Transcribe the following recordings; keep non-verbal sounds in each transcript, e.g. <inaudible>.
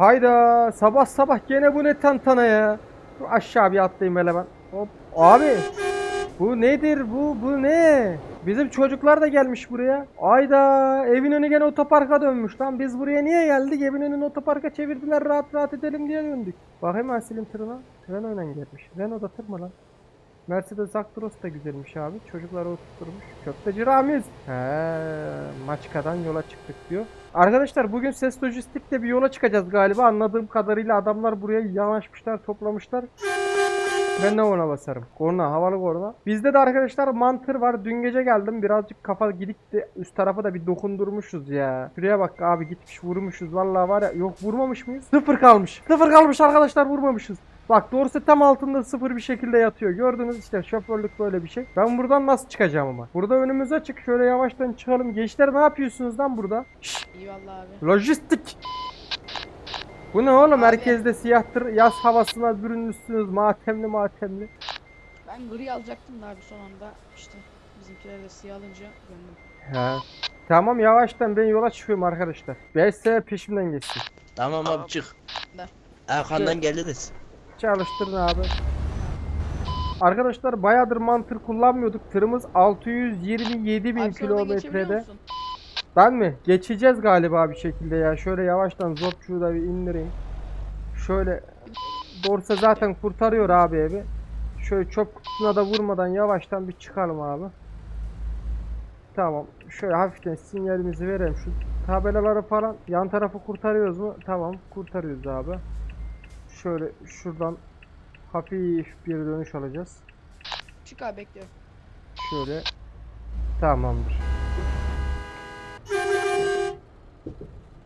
Hayda sabah sabah gene bu ne tantana ya. Dur aşağı bir atlayayım hele ben. Hop. Abi bu nedir bu bu ne? Bizim çocuklar da gelmiş buraya. Ayda evin önü gene otoparka dönmüş lan. Biz buraya niye geldik? Evin önünü otoparka çevirdiler rahat rahat edelim diye döndük. Bakayım Asil'in tırına. Renault'la gelmiş. Renault da tır mı lan? Mercedes Actros da güzelmiş abi. Çocukları oturtmuş. Köfteci Ramiz. He, Maçka'dan yola çıktık diyor. Arkadaşlar bugün Ses Lojistik'te bir yola çıkacağız galiba. Anladığım kadarıyla adamlar buraya yanaşmışlar, toplamışlar. Ben de ona basarım. Korna, havalı korna. Bizde de arkadaşlar mantır var. Dün gece geldim. Birazcık kafa gidikti. Üst tarafı da bir dokundurmuşuz ya. Şuraya bak abi gitmiş vurmuşuz. Vallahi var ya. Yok vurmamış mıyız? Sıfır kalmış. Sıfır kalmış arkadaşlar vurmamışız. Bak doğrusu tam altında sıfır bir şekilde yatıyor. Gördünüz işte şoförlük böyle bir şey. Ben buradan nasıl çıkacağım ama? Burada önümüze açık. Şöyle yavaştan çıkalım. Gençler ne yapıyorsunuz lan burada? İyi vallahi abi. lojistik. Bu ne oğlum? Abi. Herkeste siyahtır. Yaz havasına bürünmüşsünüz. Matemli matemli. Ben gri alacaktım da abi son anda işte bizimkiler de siyah alınca döndüm. He. Tamam yavaştan ben yola çıkıyorum arkadaşlar. 5 sene peşimden geçsin. Tamam abi çık. Da. Arkandan geliriz. Çalıştırın abi. Arkadaşlar bayağıdır mantır kullanmıyorduk. Tırımız 627 bin kilometrede. Ben mi? Geçeceğiz galiba bir şekilde ya. Şöyle yavaştan zorpçuğu da bir indireyim. Şöyle Dorsa zaten kurtarıyor abi evi. Şöyle çöp kutusuna da vurmadan yavaştan bir çıkalım abi. Tamam. Şöyle hafiften sinyalimizi verelim. Şu tabelaları falan yan tarafı kurtarıyoruz mu? Tamam. Kurtarıyoruz abi. Şöyle şuradan hafif bir dönüş alacağız. Çık abi bekliyorum. Şöyle tamamdır.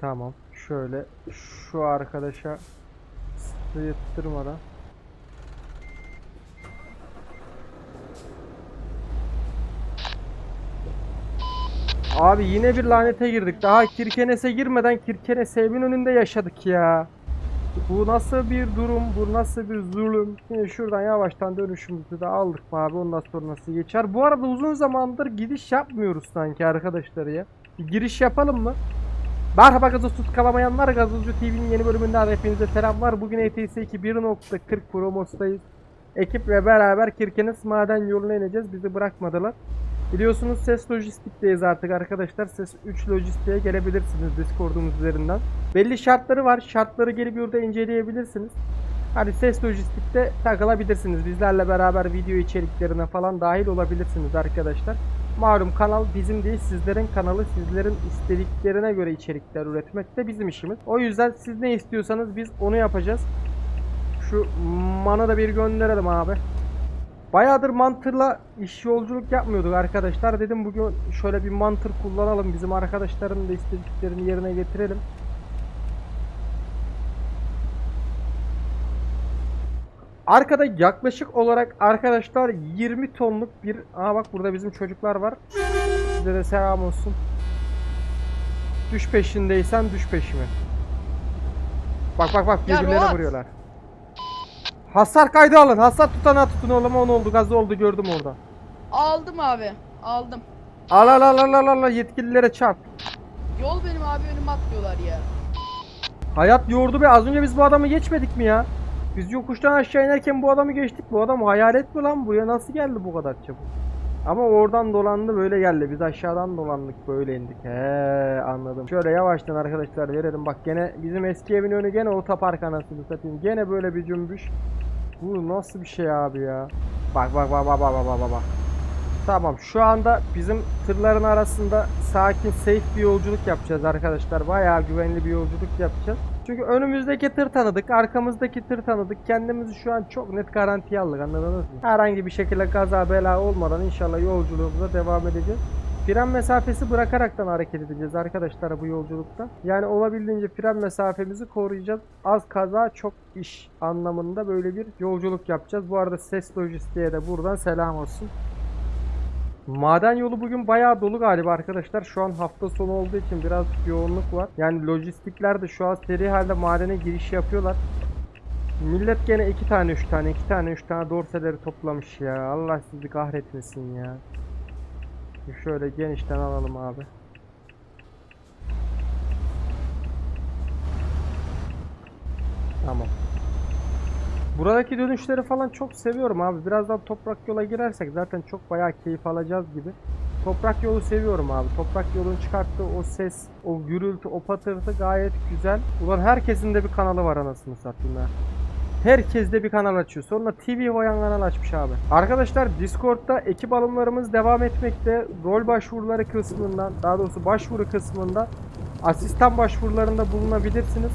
Tamam. Şöyle şu arkadaşa sıyırttırmadan Abi yine bir lanete girdik. Daha Kirkenes'e girmeden Kirkenes evin önünde yaşadık ya. Bu nasıl bir durum? Bu nasıl bir zulüm? Şimdi şuradan yavaştan dönüşümüzü de aldık mı abi? Ondan sonra nasıl geçer? Bu arada uzun zamandır gidiş yapmıyoruz sanki arkadaşlar ya. Bir giriş yapalım mı? Merhaba gazozsuz kalamayanlar. Gazozcu TV'nin yeni bölümünden hepinize selamlar. Bugün ETS 2 1.40 promosdayız. Ekiple beraber Kirkenes maden yoluna ineceğiz. Bizi bırakmadılar. Biliyorsunuz ses lojistikteyiz artık arkadaşlar. Ses 3 lojistiğe gelebilirsiniz Discord'umuz üzerinden. Belli şartları var. Şartları gelip burada inceleyebilirsiniz. Hani ses lojistikte takılabilirsiniz. Bizlerle beraber video içeriklerine falan dahil olabilirsiniz arkadaşlar. Malum kanal bizim değil sizlerin kanalı. Sizlerin istediklerine göre içerikler üretmek de bizim işimiz. O yüzden siz ne istiyorsanız biz onu yapacağız. Şu mana da bir gönderelim abi. Bayağıdır mantırla iş yolculuk yapmıyorduk arkadaşlar. Dedim bugün şöyle bir mantır kullanalım. Bizim arkadaşların da istediklerini yerine getirelim. Arkada yaklaşık olarak arkadaşlar 20 tonluk bir... Aa bak burada bizim çocuklar var. Size de selam olsun. Düş peşindeysen düş peşime. Bak bak bak birbirlerine vuruyorlar. Hasar kaydı alın. Hasar tutana tutun oğlum 10 oldu gaz oldu gördüm orada. Aldım abi. Aldım. Al al al al al al yetkililere çarp. Yol benim abi önüme atlıyorlar ya. Hayat yordu be az önce biz bu adamı geçmedik mi ya? Biz yokuştan aşağı inerken bu adamı geçtik. Bu adam hayalet mi lan bu ya? Nasıl geldi bu kadar çabuk? Ama oradan dolandı böyle geldi. Biz aşağıdan dolandık böyle indik. He anladım. Şöyle yavaştan arkadaşlar verelim. Bak gene bizim eski evin önü gene otopark anasını satayım. Gene böyle bir cümbüş. Bu nasıl bir şey abi ya? Bak bak bak bak bak bak bak bak. Tamam şu anda bizim tırların arasında sakin safe bir yolculuk yapacağız arkadaşlar. Bayağı güvenli bir yolculuk yapacağız. Çünkü önümüzdeki tır tanıdık, arkamızdaki tır tanıdık. Kendimizi şu an çok net garantiye aldık anladınız mı? Herhangi bir şekilde kaza bela olmadan inşallah yolculuğumuza devam edeceğiz. Fren mesafesi bırakaraktan hareket edeceğiz arkadaşlar bu yolculukta. Yani olabildiğince fren mesafemizi koruyacağız. Az kaza çok iş anlamında böyle bir yolculuk yapacağız. Bu arada ses lojistiğe de buradan selam olsun. Maden yolu bugün bayağı dolu galiba arkadaşlar. Şu an hafta sonu olduğu için biraz yoğunluk var. Yani lojistikler de şu an seri halde madene giriş yapıyorlar. Millet gene iki tane üç tane iki tane üç tane dorseleri toplamış ya. Allah sizi kahretmesin ya. Şöyle genişten alalım abi. Tamam. Buradaki dönüşleri falan çok seviyorum abi. Birazdan toprak yola girersek zaten çok bayağı keyif alacağız gibi. Toprak yolu seviyorum abi. Toprak yolun çıkarttığı o ses, o gürültü, o patırtı gayet güzel. Ulan herkesin de bir kanalı var anasını satayım ha. Herkes de bir kanal açıyor. Sonra TV Voyan kanal açmış abi. Arkadaşlar Discord'da ekip alımlarımız devam etmekte. Rol başvuruları kısmından, daha doğrusu başvuru kısmında asistan başvurularında bulunabilirsiniz.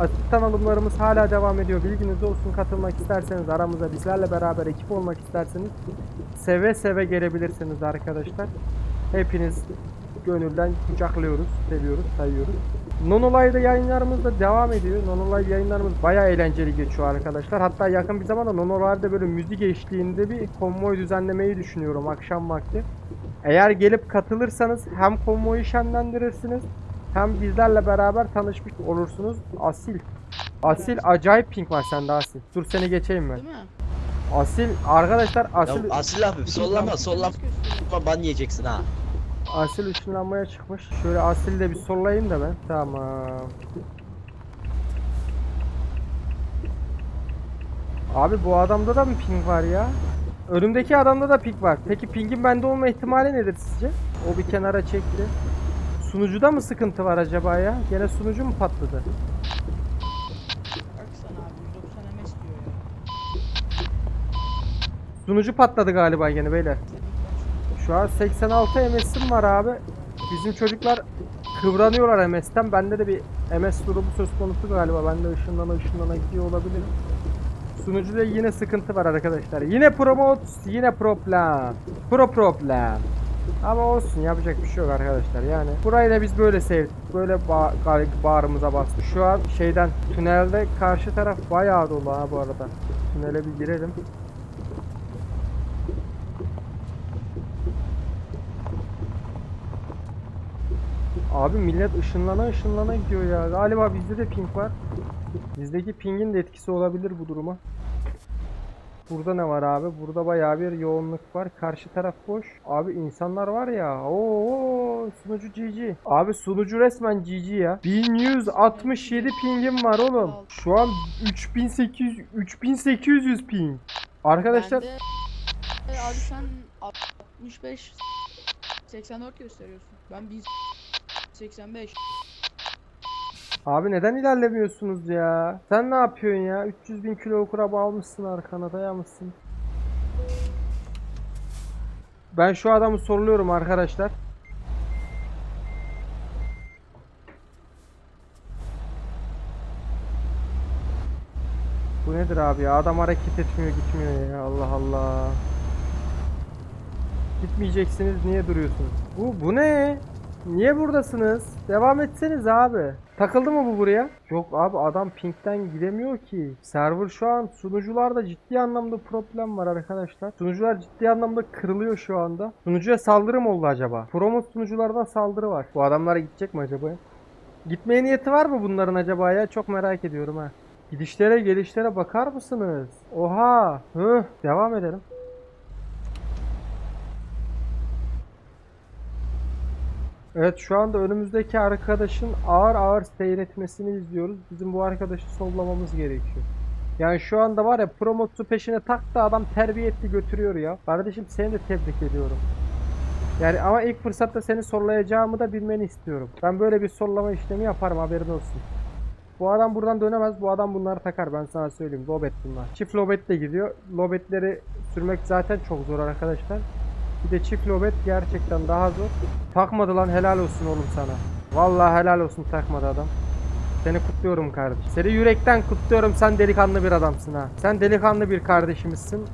Asistan alımlarımız hala devam ediyor. Bilginiz olsun. Katılmak isterseniz aramıza bizlerle beraber ekip olmak isterseniz seve seve gelebilirsiniz arkadaşlar. Hepiniz gönülden kucaklıyoruz, seviyoruz, sayıyoruz. Nonolay'da yayınlarımız da devam ediyor. Nonolay yayınlarımız bayağı eğlenceli geçiyor arkadaşlar. Hatta yakın bir zamanda Nonolay'da böyle müzik eşliğinde bir konvoy düzenlemeyi düşünüyorum akşam vakti. Eğer gelip katılırsanız hem konvoyu şenlendirirsiniz hem bizlerle beraber tanışmış olursunuz. Asil. Asil acayip pink var sende Asil. Dur seni geçeyim. Değil mi? Asil arkadaşlar Ya Asil Asil abi sollama sollama ban yiyeceksin ha. Asil ışınlanmaya çıkmış. Şöyle Asil'i de bir sollayayım da ben. Tamam. Abi bu adamda da mı ping var ya? Önümdeki adamda da ping var. Peki pingin bende olma ihtimali nedir sizce? O bir kenara çekti. Sunucuda mı sıkıntı var acaba ya? Gene sunucu mu patladı? Baksana abi 190 MS diyor ya. Sunucu patladı galiba gene beyler. Şu an 86 MS'im var abi. Bizim çocuklar kıvranıyorlar MS'ten. Bende de bir MS durumu söz konusu galiba. Ben de ışınlana ışınlana gidiyor olabilirim. Sunucuda yine sıkıntı var arkadaşlar. Yine promote, yine problem. Pro problem. Ama olsun yapacak bir şey yok arkadaşlar yani. Burayı da biz böyle sevdik. Böyle ba bağrımıza bastık. Şu an şeyden tünelde karşı taraf bayağı dolu ha bu arada. Tünele bir girelim. Abi millet ışınlana ışınlana gidiyor ya. Galiba bizde de ping var. Bizdeki pingin de etkisi olabilir bu duruma. Burada ne var abi? Burada bayağı bir yoğunluk var. Karşı taraf boş. Abi insanlar var ya. Oo sunucu GG. Abi sunucu resmen GG ya. 1167 pingim var oğlum. Şu an 3800 3800 ping. Arkadaşlar Bende- E, abi sen 65 84 gösteriyorsun. Ben 1085. Abi neden ilerlemiyorsunuz ya? Sen ne yapıyorsun ya? 300 bin kilo kuraba almışsın arkana dayamışsın. Ben şu adamı soruluyorum arkadaşlar. Bu nedir abi ya? Adam hareket etmiyor gitmiyor ya. Allah Allah. Gitmeyeceksiniz niye duruyorsunuz? Bu bu ne? Niye buradasınız? Devam etseniz abi. Takıldı mı bu buraya? Yok abi adam pinkten gidemiyor ki. Server şu an sunucularda ciddi anlamda problem var arkadaşlar. Sunucular ciddi anlamda kırılıyor şu anda. Sunucuya saldırı mı oldu acaba? Promo sunuculardan saldırı var. Bu adamlara gidecek mi acaba? Gitmeye niyeti var mı bunların acaba ya? Çok merak ediyorum ha. Gidişlere gelişlere bakar mısınız? Oha. Hı. Devam edelim. Evet şu anda önümüzdeki arkadaşın ağır ağır seyretmesini izliyoruz. Bizim bu arkadaşı sollamamız gerekiyor. Yani şu anda var ya promotu peşine taktı adam terbiye götürüyor ya. Kardeşim seni de tebrik ediyorum. Yani ama ilk fırsatta seni sollayacağımı da bilmeni istiyorum. Ben böyle bir sollama işlemi yaparım haberin olsun. Bu adam buradan dönemez. Bu adam bunları takar ben sana söyleyeyim. Lobet bunlar. Çift lobetle gidiyor. Lobetleri sürmek zaten çok zor arkadaşlar. Bir de çift lobet gerçekten daha zor. Takmadı lan helal olsun oğlum sana. Vallahi helal olsun takmadı adam. Seni kutluyorum kardeş. Seni yürekten kutluyorum. Sen delikanlı bir adamsın ha. Sen delikanlı bir kardeşimizsin.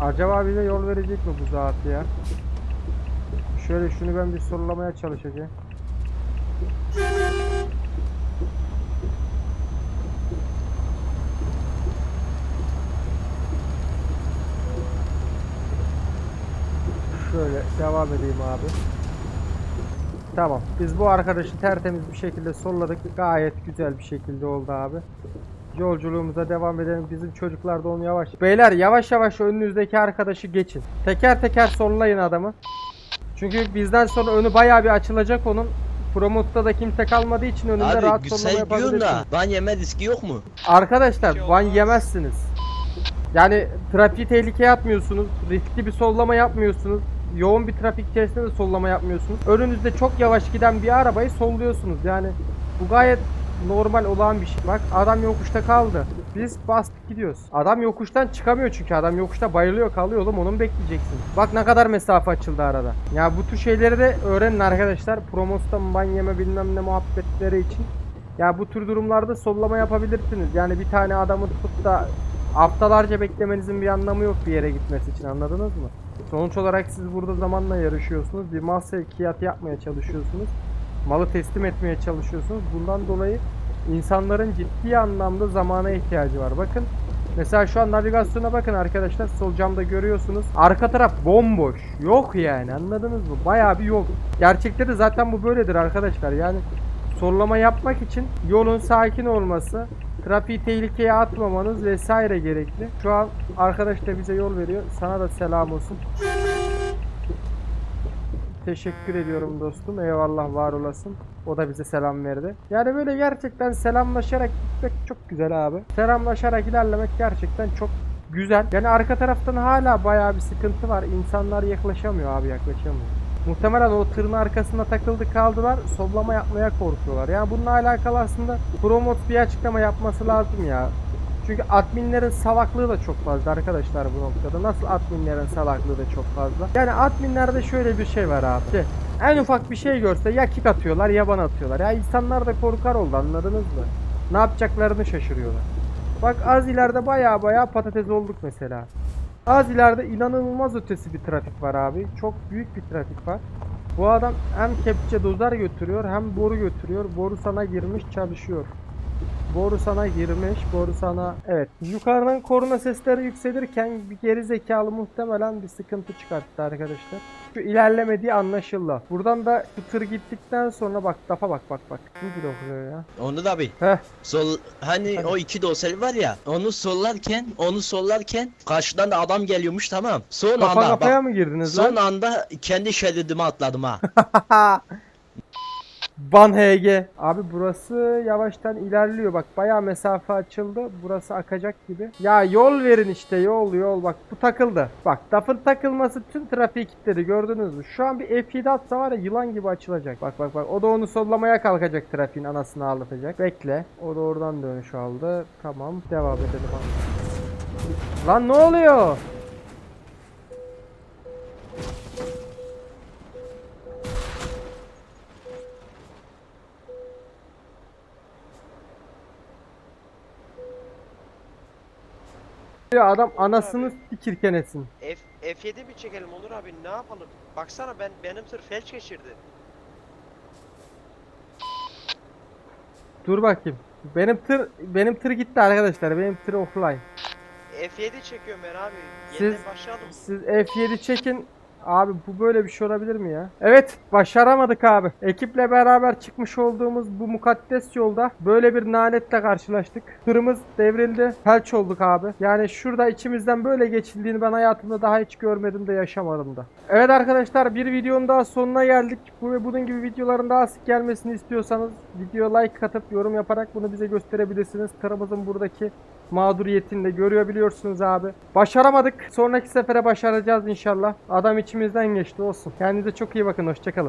Acaba bize yol verecek mi bu zat ya? Şöyle şunu ben bir sorulamaya çalışacağım. Şöyle devam edeyim abi. Tamam. Biz bu arkadaşı tertemiz bir şekilde solladık. Gayet güzel bir şekilde oldu abi. Yolculuğumuza devam edelim. Bizim çocuklar da onu yavaş. Beyler yavaş yavaş önünüzdeki arkadaşı geçin. Teker teker sollayın adamı. Çünkü bizden sonra önü bayağı bir açılacak onun. Promot'ta da kimse kalmadığı için önünde Abi rahat sollama güzel diyorsun yapabilirsiniz. da ban yeme riski yok mu? Arkadaşlar Bir şey yemezsiniz. Yani trafiği tehlikeye atmıyorsunuz. Riskli bir sollama yapmıyorsunuz. Yoğun bir trafik içerisinde de sollama yapmıyorsunuz. Önünüzde çok yavaş giden bir arabayı solluyorsunuz. Yani bu gayet normal olan bir şey. Bak adam yokuşta kaldı. Biz bastık gidiyoruz. Adam yokuştan çıkamıyor çünkü adam yokuşta bayılıyor kalıyor oğlum onu bekleyeceksin? Bak ne kadar mesafe açıldı arada. Ya bu tür şeyleri de öğrenin arkadaşlar. Promos'tan ban yeme bilmem ne muhabbetleri için. Ya bu tür durumlarda sollama yapabilirsiniz. Yani bir tane adamı tutup da haftalarca beklemenizin bir anlamı yok bir yere gitmesi için anladınız mı? Sonuç olarak siz burada zamanla yarışıyorsunuz. Bir mal sevkiyatı yapmaya çalışıyorsunuz. Malı teslim etmeye çalışıyorsunuz. Bundan dolayı insanların ciddi anlamda zamana ihtiyacı var. Bakın mesela şu an navigasyona bakın arkadaşlar. Sol camda görüyorsunuz. Arka taraf bomboş. Yok yani anladınız mı? Bayağı bir yok. Gerçekte de zaten bu böyledir arkadaşlar. Yani sollama yapmak için yolun sakin olması, trafiği tehlikeye atmamanız vesaire gerekli. Şu an arkadaş da bize yol veriyor. Sana da selam olsun. Teşekkür ediyorum dostum. Eyvallah var olasın. O da bize selam verdi. Yani böyle gerçekten selamlaşarak gitmek çok güzel abi. Selamlaşarak ilerlemek gerçekten çok güzel. Yani arka taraftan hala bayağı bir sıkıntı var. İnsanlar yaklaşamıyor abi yaklaşamıyor. Muhtemelen o tırın arkasında takıldı kaldılar. Sollama yapmaya korkuyorlar. Yani bununla alakalı aslında Promot bir açıklama yapması lazım ya. Çünkü adminlerin salaklığı da çok fazla arkadaşlar bu noktada. Nasıl adminlerin salaklığı da çok fazla. Yani adminlerde şöyle bir şey var abi. İşte en ufak bir şey görse ya kick atıyorlar ya bana atıyorlar. Ya insanlar da korkar oldu anladınız mı? Ne yapacaklarını şaşırıyorlar. Bak az ileride baya baya patates olduk mesela. Az ileride inanılmaz ötesi bir trafik var abi. Çok büyük bir trafik var. Bu adam hem kepçe dozer götürüyor hem boru götürüyor. Boru sana girmiş çalışıyor. Boru sana girmiş, boru sana... Evet, yukarıdan korna sesleri yükselirken bir geri zekalı muhtemelen bir sıkıntı çıkarttı arkadaşlar. Şu ilerlemediği anlaşıldı. Buradan da bu tır gittikten sonra bak, dafa bak bak bak. Ne blokluyor ya? Onu da bir. Heh, Sol hani Hadi. o iki dosel var ya onu sollarken onu sollarken karşıdan da adam geliyormuş tamam. Son kafa anda kafaya bak. mı girdiniz Son lan? anda kendi şeridime atladım ha. <laughs> Ban HG. Abi burası yavaştan ilerliyor. Bak bayağı mesafe açıldı. Burası akacak gibi. Ya yol verin işte yol yol. Bak bu takıldı. Bak DAF'ın takılması tüm trafiği kilitledi gördünüz mü? Şu an bir F7 atsa var ya yılan gibi açılacak. Bak bak bak. O da onu sollamaya kalkacak trafiğin anasını ağlatacak. Bekle. O da oradan dönüş aldı. Tamam. Devam edelim. Lan ne oluyor? Ya adam anasını sikirken etsin. F, F7 mi çekelim Onur abi ne yapalım? Baksana ben benim tır felç geçirdi. Dur bakayım. Benim tır benim tır gitti arkadaşlar. Benim tır offline. F7 çekiyorum ben abi. Siz- Yeniden başlayalım. Siz F7 çekin. Abi bu böyle bir şey olabilir mi ya? Evet başaramadık abi. Ekiple beraber çıkmış olduğumuz bu mukaddes yolda böyle bir nanetle karşılaştık. Tırımız devrildi. Felç olduk abi. Yani şurada içimizden böyle geçildiğini ben hayatımda daha hiç görmedim de yaşamadım da. Evet arkadaşlar bir videonun daha sonuna geldik. Bu ve bunun gibi videoların daha sık gelmesini istiyorsanız video like atıp yorum yaparak bunu bize gösterebilirsiniz. Tırımızın buradaki mağduriyetini de görebiliyorsunuz abi. Başaramadık. Sonraki sefere başaracağız inşallah. Adam içimizden geçti olsun. Kendinize çok iyi bakın. Hoşçakalın.